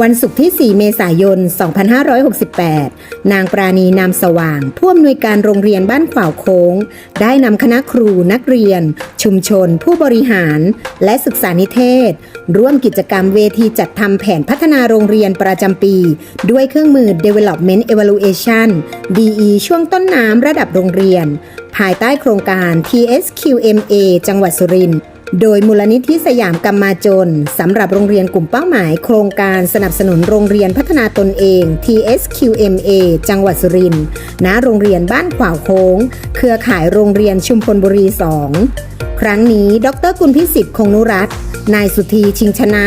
วันศุกร์ที่ 4 เมษายน 2568 นางปราณีนามสว่าง ผู้อำนวยการโรงเรียนบ้านขวาวโค้ง ได้นำคณะครูนักเรียน ชุมชน ผู้บริหาร และศึกษานิเทศ ร่วมกิจกรรมเวทีจัดทำแผนพัฒนาโรงเรียนประจำปี ด้วยเครื่องมือ Development Evaluation DE ช่วงต้นน้ำระดับโรงเรียน ภายใต้โครงการ TSQMA จังหวัดสุรินทร์ โดยมูลนิธิสยามกรรมาจนสำหรับโรงเรียนกลุ่มเป้าหมายโครงการสนับสนุนโรงเรียนพัฒนาตนเอง TSQMA จังหวัดสุรินทร์ณโรงเรียนบ้านขวาวโค้ง เครือข่ายโรงเรียนชุมพลบุรี 2 ครั้งนี้ ดรกุลพิสิทธิ์คงนุรัตน์นายสุธีชิงชนะ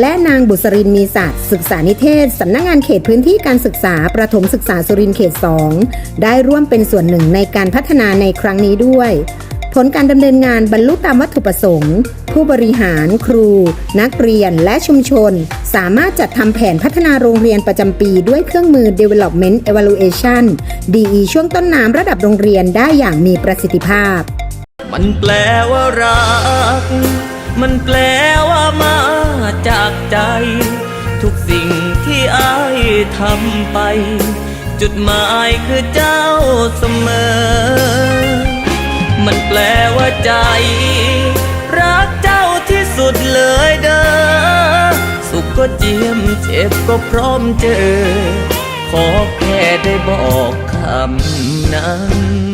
และนางบุษรินมีศักดิ์ศึกษานิเทศ สำนักงานเขตพื้นที่การศึกษาประถมศึกษาสุรินทร์เขต 2 ได้ร่วมเป็นส่วนหนึ่งในการพัฒนาในครั้งนี้ด้วย ลการดำเนินงานบรรลุตามวัตถุประสงค์ ผู้บริหาร ครู นักเรียนและชุมชน สามารถจัดทำแผนพัฒนาโรงเรียนประจำปีด้วยเครื่องมือ Development Evaluation DE ช่วงต้นน้ำระดับโรงเรียนได้อย่างมีประสิทธิภาพ มันแปลว่ารัก มันแปลว่ามาจากใจ ทุกสิ่งที่อายทำไป จุดหมายคือเจ้าเสมอ มันแปลว่าใจ รักเจ้าที่สุดเลยเด้อ สุขก็เจียมเจ็บก็พร้อมเจอ ขอแค่ได้บอกคำนั้น